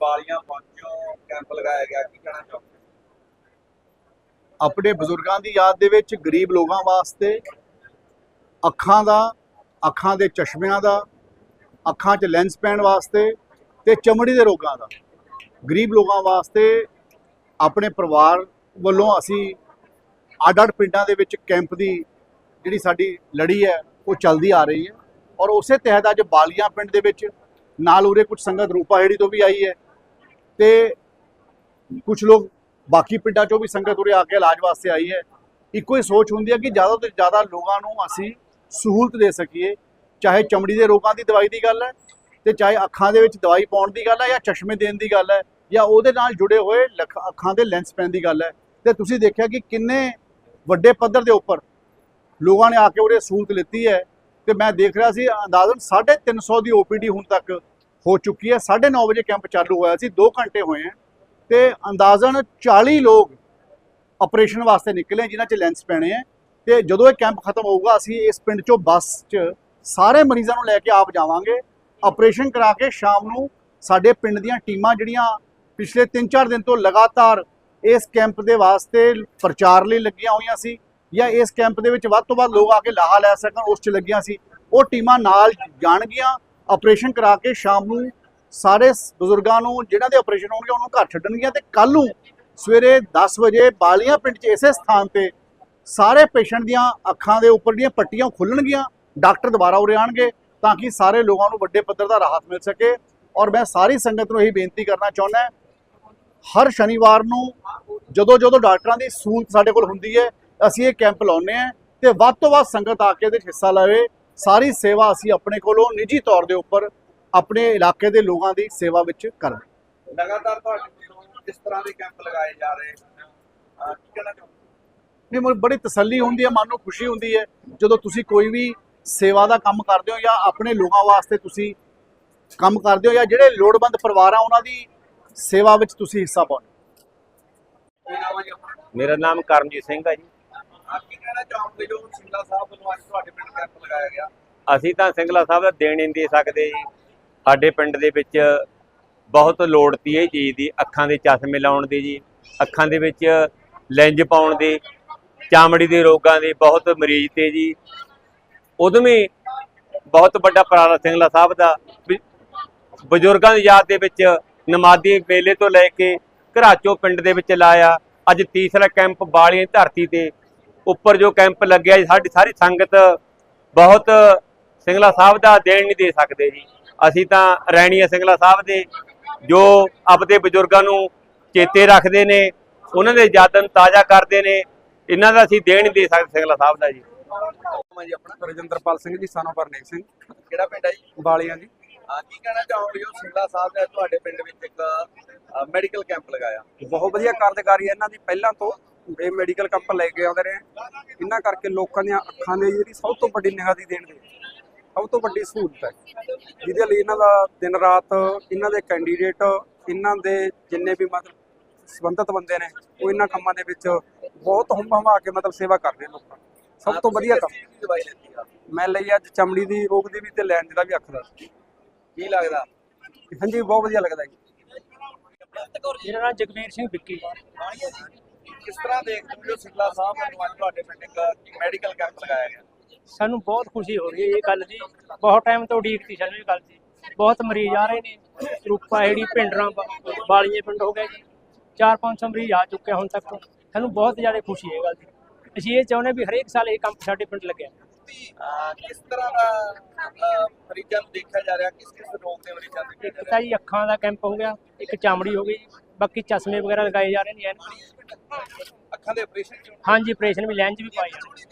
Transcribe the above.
ਬਾਲੀਆਂ ਪਹੁੰਚੋ ਕੈਂਪ ਲਗਾਇਆ ਗਿਆ, ਕੀ ਕਹਿਣਾ ਚਾਹੋਗੇ? ਆਪਣੇ ਬਜ਼ੁਰਗਾਂ ਦੀ ਯਾਦ ਦੇ ਵਿੱਚ ਗਰੀਬ ਲੋਕਾਂ ਵਾਸਤੇ ਅੱਖਾਂ ਦਾ, ਅੱਖਾਂ ਦੇ ਚਸ਼ਮਿਆਂ ਦਾ, ਅੱਖਾਂ 'ਚ ਲੈਂਸ ਪੈਣ ਵਾਸਤੇ ਤੇ ਚਮੜੀ ਦੇ ਰੋਗਾਂ ਦਾ। ਗਰੀਬ ਲੋਕਾਂ ਵਾਸਤੇ ਆਪਣੇ ਪਰਿਵਾਰ ਵੱਲੋਂ ਅਸੀਂ ਅੱਡ-ਅੱਡ ਪਿੰਡਾਂ ਦੇ ਵਿੱਚ ਕੈਂਪ ਦੀ ਜਿਹੜੀ ਸਾਡੀ ਲੜੀ ਹੈ, ਉਹ ਚੱਲਦੀ ਆ ਰਹੀ ਹੈ। ਔਰ ਉਸੇ ਤਹਿਤ ਅੱਜ ਬਾਲੀਆਂ ਪਿੰਡ ਦੇ ਵਿੱਚ ਨਾਲ ਉਰੇ ਕੁਝ ਸੰਗਤ ਰੂਪਾ ਜਿਹੜੀ ਤੋਂ ਵੀ ਆਈ ਹੈ। ਤੇ ਕੁਝ ਲੋਕ ਬਾਕੀ ਪਿੰਡਾਂ ਚੋਂ ਵੀ ਸੰਗਤ ਉਰੇ ਆ ਕੇ ਇਲਾਜ ਵਾਸਤੇ ਆਈ ਹੈ। ਇੱਕੋ ਹੀ ਸੋਚ ਹੁੰਦੀ ਹੈ ਕਿ ਜ਼ਿਆਦਾ ਤੋਂ ਜ਼ਿਆਦਾ ਲੋਕਾਂ ਨੂੰ ਅਸੀਂ ਸਹੂਲਤ ਦੇ ਸਕੀਏ। ਚਾਹੇ ਚਮੜੀ ਦੇ ਰੋਗਾਂ ਦੀ ਦਵਾਈ ਦੀ ਗੱਲ ਹੈ ਤੇ ਚਾਹੇ ਅੱਖਾਂ ਦੇ ਵਿੱਚ ਦਵਾਈ ਪਾਉਣ ਦੀ ਗੱਲ ਹੈ ਜਾਂ ਚਸ਼ਮੇ ਦੇਣ ਦੀ ਗੱਲ ਹੈ ਜਾਂ ਉਹਦੇ ਨਾਲ ਜੁੜੇ ਹੋਏ ਲੱਖ- ਅੱਖਾਂ ਦੇ ਲੈਂਸ ਪੈਣ ਦੀ ਗੱਲ ਹੈ। ਤੇ ਤੁਸੀਂ ਦੇਖਿਆ ਕਿ ਕਿੰਨੇ ਵੱਡੇ ਪੱਧਰ ਦੇ ਉੱਪਰ ਲੋਕਾਂ ਨੇ ਆ ਕੇ ਉਰੇ ਸਹੂਲਤ ਲਿੱਤੀ ਹੈ। ਤੇ ਮੈਂ ਦੇਖ ਰਿਹਾ ਸੀ ਅੰਦਾਜ਼ਨ 350 ਦੀ ਓਪੀਡੀ ਹੁਣ ਤੱਕ ਹੋ ਚੁੱਕੀ ਹੈ। 9:30 ਵਜੇ ਕੈਂਪ ਚਾਲੂ ਹੋਇਆ ਸੀ। 2 ਘੰਟੇ ਹੋਏ ਹੈ ਤੇ ਅੰਦਾਜ਼ਨ 40 ਲੋਕ ਆਪਰੇਸ਼ਨ ਵਾਸਤੇ ਨਿਕਲੇ ਜਿਨ੍ਹਾਂ 'ਚ ਲੈਂਸ ਪੈਣੇ ਹੈ। ਤੇ ਜਦੋਂ ਇਹ ਕੈਂਪ ਖਤਮ ਹੋਊਗਾ, ਅਸੀਂ ਇਸ ਪਿੰਡ 'ਚੋਂ ਬੱਸ 'ਚ ਸਾਰੇ ਮਰੀਜ਼ਾਂ ਨੂੰ ਲੈ ਕੇ ਆਪ ਜਾਵਾਂਗੇ। ਆਪਰੇਸ਼ਨ ਕਰਾ ਕੇ ਸ਼ਾਮ ਨੂੰ ਸਾਡੇ ਪਿੰਡ ਦੀਆਂ ਟੀਮਾਂ ਜਿਹੜੀਆਂ ਪਿਛਲੇ 3-4 ਦਿਨ ਤੋਂ ਲਗਾਤਾਰ ਇਸ ਕੈਂਪ ਦੇ ਵਾਸਤੇ ਪ੍ਰਚਾਰ ਲਈ ਲੱਗੀਆਂ ਹੋਈਆਂ ਸੀ ਜਾਂ ਇਸ ਕੈਂਪ ਦੇ ਵਿੱਚ ਵੱਧ ਤੋਂ ਵੱਧ ਲੋਕ ਆ ਕੇ ਲਾਹਾ ਲੈ ਸਕਣ, ਉਸ 'ਚ ਲੱਗੀਆਂ ਸੀ। ਉਹ ਟੀਮਾਂ ਨਾਲ ਜਾਣਗੀਆਂ। ਆਪਰੇਸ਼ਨ ਕਰਾ ਕੇ ਸ਼ਾਮ ਨੂੰ ਸਾਰੇ ਬਜ਼ੁਰਗਾਂ ਨੂੰ, ਜਿਨ੍ਹਾਂ ਦੇ ਆਪਰੇਸ਼ਨ ਹੋਣਗੇ, ਉਹਨੂੰ ਘਰ ਛੱਡਣਗੀਆਂ ਤੇ ਕੱਲ ਨੂੰ ਸਵੇਰੇ 10 ਵਜੇ ਬਾਲੀਆਂ ਪਿੰਡ 'ਚ ਇਸੇ ਸਥਾਨ ਤੇ ਸਾਰੇ ਪੇਸ਼ੈਂਟ ਦੀਆਂ ਅੱਖਾਂ ਦੇ ਉੱਪਰ ਦੀਆਂ ਪੱਟੀਆਂ ਖੁੱਲਣਗੀਆਂ, ਡਾਕਟਰ ਦੁਬਾਰਾ ਉਰੇ ਆਣਗੇ ਤਾਂ ਕਿ ਸਾਰੇ ਲੋਕਾਂ ਨੂੰ ਵੱਡੇ ਪੱਧਰ ਦਾ ਰਾਹਤ ਮਿਲ ਸਕੇ। ਔਰ ਮੈਂ ਸਾਰੀ ਸੰਗਤ ਨੂੰ ਇਹੀ ਬੇਨਤੀ ਕਰਨਾ ਚਾਹੁੰਦਾ ਹਰ ਸ਼ਨੀਵਾਰ ਨੂੰ ਜਦੋਂ ਜਦੋਂ ਡਾਕਟਰਾਂ ਦੀ ਸਹੂਲਤ ਸਾਡੇ ਕੋਲ ਹੁੰਦੀ ਹੈ, ਅਸੀਂ ਇਹ ਕੈਂਪ ਲਾਉਂਦੇ ਹਾਂ ਤੇ ਵੱਧ ਤੋਂ ਵੱਧ ਸੰਗਤ ਆ ਕੇ ਇਹਦੇ 'ਚ ਹਿੱਸਾ ਲਵੇ। ਸਾਰੀ ਸੇਵਾ ਅਸੀਂ ਆਪਣੇ ਕੋਲੋਂ ਨਿੱਜੀ ਤੌਰ ਦੇ ਉੱਪਰ ਆਪਣੇ ਇਲਾਕੇ ਦੇ ਲੋਕਾਂ ਦੀ ਸੇਵਾ ਵਿੱਚ ਕਰਦੇ ਲਗਾਤਾਰ ਤੁਹਾਡੇ ਵੱਲੋਂ ਇਸ ਤਰ੍ਹਾਂ ਦੇ ਕੈਂਪ ਲਗਾਏ ਜਾ ਰਹੇ ਹਨ? ਅਹ ਕੀ ਕਹਿਣਾ ਚਾਹੋਗੇ? ਨਹੀਂ ਮੈਨੂੰ ਬੜੀ ਤਸੱਲੀ ਹੁੰਦੀ ਹੈ ਮਨ ਨੂੰ ਖੁਸ਼ੀ ਹੁੰਦੀ ਹੈ ਜਦੋਂ ਤੁਸੀਂ ਕੋਈ ਵੀ ਸੇਵਾ ਦਾ ਕੰਮ ਕਰਦੇ ਹੋ ਜਾਂ ਆਪਣੇ ਲੋਕਾਂ ਵਾਸਤੇ ਤੁਸੀਂ ਕੰਮ ਕਰਦੇ ਹੋ ਜਾਂ ਜਿਹੜੇ ਲੋੜਵੰਦ ਪਰਿਵਾਰ ਆ ਉਹਨਾਂ ਦੀ ਸੇਵਾ ਵਿੱਚ ਤੁਸੀਂ ਹਿੱਸਾ ਪਾਉਂਦੇ ਹੋ। ਕੀ ਨਾਮ ਹੈ ਜੀ ਆਪਣਾ ਮੇਰਾ ਨਾਮ ਕਰਮਜੀਤ ਸਿੰਘ ਹੈ ਜੀ। ਅਹ ਕੀ ਕਹਿਣਾ ਚਾਹੋਗੇ ਜੋ ਸਿੰਗਲਾ ਸਾਹਿਬ ਵੱਲੋਂ ਅੱਜ ਤੁਹਾਡੇ ਪਿੰਡ ਕੈਂਪ ਲਗਾਇਆ ਗਿਆ? ਅਸੀਂ ਤਾਂ ਸਿੰਗਲਾ ਸਾਹਿਬ ਦਾ ਦੇਣ ਹੀ ਨਹੀਂ ਦੇ ਸਕਦੇ ਜੀ। ਸਾਡੇ ਪਿੰਡ ਦੇ ਵਿੱਚ ਬਹੁਤ ਲੋੜ ਤੀ ਇਹ ਚੀਜ਼ ਦੀ, ਅੱਖਾਂ ਦੇ ਚਸ਼ਮੇ ਲਾਉਣ ਦੀ ਜੀ, ਅੱਖਾਂ ਦੇ ਵਿੱਚ ਲੈਂਜ ਪਾਉਣ ਦੀ, ਚਾਮੜੀ ਦੇ ਰੋਗਾਂ ਦੇ, ਬਹੁਤ ਮਰੀਜ਼ ਤੇ ਜੀ। ਉਦੋਂ ਵੀ ਬਹੁਤ ਵੱਡਾ ਪ੍ਰਾਰਾ ਸਿੰਗਲਾ ਸਾਹਿਬ ਦਾ ਬਜ਼ੁਰਗਾਂ ਦੀ ਯਾਦ ਦੇ ਵਿੱਚ ਨਮਾਦੀ ਮੇਲੇ ਤੋਂ ਲੈ ਕੇ ਘਰਾਚੋ ਪਿੰਡ ਦੇ ਵਿੱਚ ਲਾਇਆ। ਅੱਜ ਤੀਸਰਾ ਕੈਂਪ ਬਾਲੀਆਂ ਧਰਤੀ ਤੇ ਉੱਪਰ ਜੋ ਕੈਂਪ ਲੱਗਿਆ ਜੀ ਸਾਡੀ ਸਾਰੀ ਸੰਗਤ ਬਹੁਤ ਸਿੰਗਲਾ ਸਾਹਿਬ ਦਾ ਦੇਣ ਨਹੀਂ ਦੇ ਸਕਦੇ ਜੀ। ਅਸੀਂ ਤਾਂ ਰੈਣੀਆ ਸਿੰਗਲਾ ਸਾਹਿਬ ਦੇ ਜੋ ਆਪਦੇ ਬਜ਼ੁਰਗਾਂ ਨੂੰ ਚੇਤੇ ਰੱਖਦੇ ਨੇ ਉਹਨਾਂ ਦੇ ਯਾਦਾਂ ਨੂੰ ਤਾਜ਼ਾ ਕਰਦੇ ਨੇ ਇਹਨਾਂ ਦਾ ਅਸੀਂ ਦੇਣ ਨਹੀਂ ਦੇ ਸਕਦੇ ਸਿੰਗਲਾ ਸਾਹਿਬ ਦਾ ਜੀ। ਨਾਮ ਹੈ ਜੀ ਆਪਣਾ? ਰਜਿੰਦਰਪਾਲ ਸਿੰਘ ਜੀ ਸਾਨੂੰ ਪਰਨੇਕ ਸਿੰਘ। ਕਿਹੜਾ ਪਿੰਡ ਹੈ ਜੀ? ਬਾਲੀਆਂ ਜੀ। ਅਹ ਕੀ ਕਹਿਣਾ ਚਾਹੋਗੇ ਜੋ ਸਿੰਗਲਾ ਸਾਹਿਬ ਨੇ ਤੁਹਾਡੇ ਪਿੰਡ ਵਿੱਚ ਇੱਕ ਮੈਡੀਕਲ ਕੈਂਪ ਲਗਾਇਆ? ਬਹੁਤ ਵਧੀਆ ਕਾਰਜਕਾਰੀ ਹੈ। ਇਹਨਾਂ ਦੀ ਪਹਿਲਾਂ ਤੋਂ ਇਹ ਮੈਡੀਕਲ ਕੈਂਪ ਲੈ ਕੇ ਆਉਂਦੇ ਰਹੇ ਇਹਨਾਂ ਕਰਕੇ ਲੋਕਾਂ ਦੀਆਂ ਅੱਖਾਂ ਦੇ ਜਿਹੜੀ ਸਭ ਤੋਂ ਵੱਡੀ ਨਿਗਾਹ ਦੀ ਦੇਣ ਦੇ। ਸਭ ਤੋਂ ਵੱਡੀ ਸਹੂਲਤ ਹੈ। ਜਿਹਦੇ ਲਈ ਇਹਨਾਂ ਦਾ ਦਿਨ ਰਾਤ ਇਹਨਾਂ ਦੇ ਕੈਂਡੀਡੇਟ ਇਹਨਾਂ ਦੇ ਜਿੰਨੇ ਵੀ ਮਤਲਬ ਸੰਬੰਧਿਤ ਬੰਦੇ ਨੇ ਉਹ ਇਹਨਾਂ ਕੰਮਾਂ ਦੇ ਵਿੱਚ ਬਹੁਤ ਹੁੰਮ ਹਮਾ ਕੇ ਮਤਲਬ ਸੇਵਾ ਕਰਦੇ ਨੇ ਲੋਕਾਂ। ਸਭ ਤੋਂ ਵਧੀਆ ਕੰਮ। ਮੈਂ ਲਈ ਅੱਜ ਚਮੜੀ ਦੀ ਰੋਗ ਦੀ ਵੀ ਤੇ ਲੈਣ ਦੀ ਵੀ ਅੱਖ ਦਾ। ਕੀ ਲੱਗਦਾ? ਹਾਂਜੀ ਬਹੁਤ ਵਧੀਆ ਲੱਗਦਾ ਜੀ। ਮੇਰਾ ਨਾਮ ਜਗਵੀਰ ਸਿੰਘ ਵਿੱਕੀ। ਕਿਸ ਤਰ੍ਹਾਂ ਦੇਖਦੇ ਹੋ ਸਿੰਗਲਾ ਸਾਹਿਬ ਅੱਜ ਤੁਹਾਡੇ ਪਿੰਡ ਇੱਕ ਮੈਡੀਕਲ ਕੈਂਪ ਲਗਾਇਆ ਗਿਆ? ਸਾਨੂੰ ਬਹੁਤ ਖੁਸ਼ੀ ਹੋ ਰਹੀ ਹੈ ਇਹ ਗੱਲ ਦੀ ਬਹੁਤ ਟਾਈਮ ਤੋਂ ਉਡੀਕ ਸੀ ਸਾਨੂੰ ਇਹ ਗੱਲ ਦੀ ਬਹੁਤ ਮਰੀਜ਼ ਆ ਰਹੇ ਨੇ। ਰੂਪਾ ਏੜੀ ਪਿੰਡਰਾਂ ਬਾਲੀਏ ਪਿੰਡ ਹੋ ਗਏ ਜੀ। 4-500 ਮਰੀਜ਼ ਆ ਚੁੱਕੇ ਹੁਣ ਤੱਕ। ਸਾਨੂੰ ਬਹੁਤ ਜ਼ਿਆਦਾ ਖੁਸ਼ੀ ਹੈ ਇਹ ਗੱਲ ਦੀ ਅਸੀਂ ਇਹ ਚਾਹੁੰਦੇ ਵੀ ਹਰੇਕ ਸਾਲ ਇਹ ਕੰਮ ਸਾਡੇ ਪਿੰਡ ਲੱਗਿਆ ਕਿਸ ਤਰ੍ਹਾਂ ਦਾ ਮਰੀਜ਼ਾਂ ਨੂੰ ਦੇਖਿਆ ਜਾ ਰਿਹਾ? ਕਿਸ ਕਿਸ ਰੋਗ ਦੇ ਮਰੀਜ਼ਾਂ ਦੇਖਿਆ ਇੱਕ ਜਾ ਅੱਖਾਂ ਦਾ ਕੈਂਪ ਹੋ ਗਿਆ। ਇੱਕ ਚਾਮੜੀ ਹੋ ਗਈ। ਜੀ ਬਾਕੀ ਚਸ਼ਮੇ ਵਗੈਰਾ ਲਗਾਏ ਜਾ ਰਹੇ ਨੇ। ਰਿਹਾ ਅੱਖਾਂ ਦੇ ਆਪਰੇਸ਼ਨ ਹਾਂਜੀ ਆਪਰੇਸ਼ਨ ਵੀ ਲੈਂਜ ਵੀ ਪਾਏ ਜਾਂਦੇ